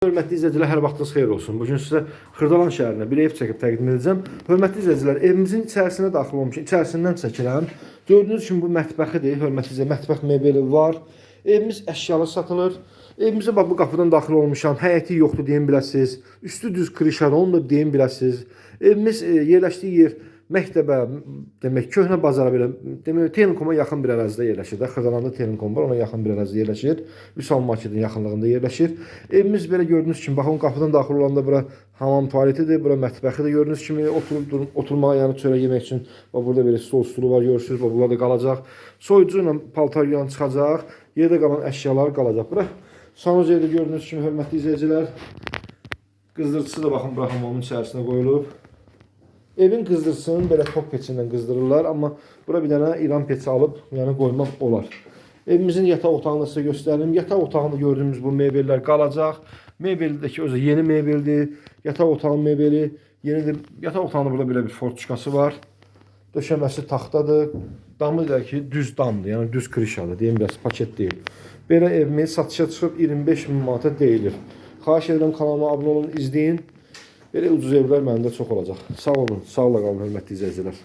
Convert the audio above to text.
Hörmətli izləyicilər, hər vaxtınız xeyir olsun. Bu gün sizə Xırdalan şəhərinə bir ev çəkib təqdim edəcəm. Hörmətli izləyicilər, evimizin içərisinə daxil olmuşam. İçərisindən çəkirəm. Gördüyünüz kimi bu mətbəxidir. Hörmətli izləyicilər, mətbəx mebeli var. Evimiz əşyalı satılır. Evimizə bax bu qapıdan daxil olmuşam. Həyəti yoxdur deyə biləsiniz. Üstü düz krişadır, onu da deyə biləsiniz. Evimiz e, yerləşdiyi yer məktəbə, demək köhnə bazara belə, demək Telekom'a yaxın bir ərazidə yerləşir də. Xırdalanda Telekom var, ona yaxın bir ərazidə yerləşir. Vüsal marketin yaxınlığında yerləşir. Evimiz belə gördüyünüz kimi, baxın qapıdan daxil olanda bura hamam tualetidir, bura mətbəxidir. Gördüyünüz kimi oturub durun, oturmağa, yəni çörək yemək üçün bax burada belə stol stulu var, görürsüz, bax bunlar da qalacaq. Soyucu ilə paltar yuyan çıxacaq. Yerdə qalan əşyalar qalacaq. Bura sanuzeldə gördüyünüz kimi hörmətli izləyicilər, qızdırıcısı da baxın bura hamamın içərisinə qoyulub. Evin qızdırısını belə top peçindən qızdırırlar, amma bura bir dənə İran peçi alıb, yəni qoymaq olar. Evimizin yataq otağını sizə göstərim. Yataq otağında gördüyümüz bu mebellər qalacaq. Mebeldəki özü yeni mebeldir. Yataq otağının mebeli yenidir. Yataq otağında burada belə bir forçukası var. Döşəməsi taxtadır. Damı da ki düz damdır, yəni düz krişadır. Deyim biraz paket deyil. Belə evimiz satışa çıxıb 25 min manata deyilir. Xahiş edirəm kanalıma abunə olun, izləyin. Belə ucuz evlər məndə çox olacaq. Sağ olun, sağla qalın hörmətli izləyicilər.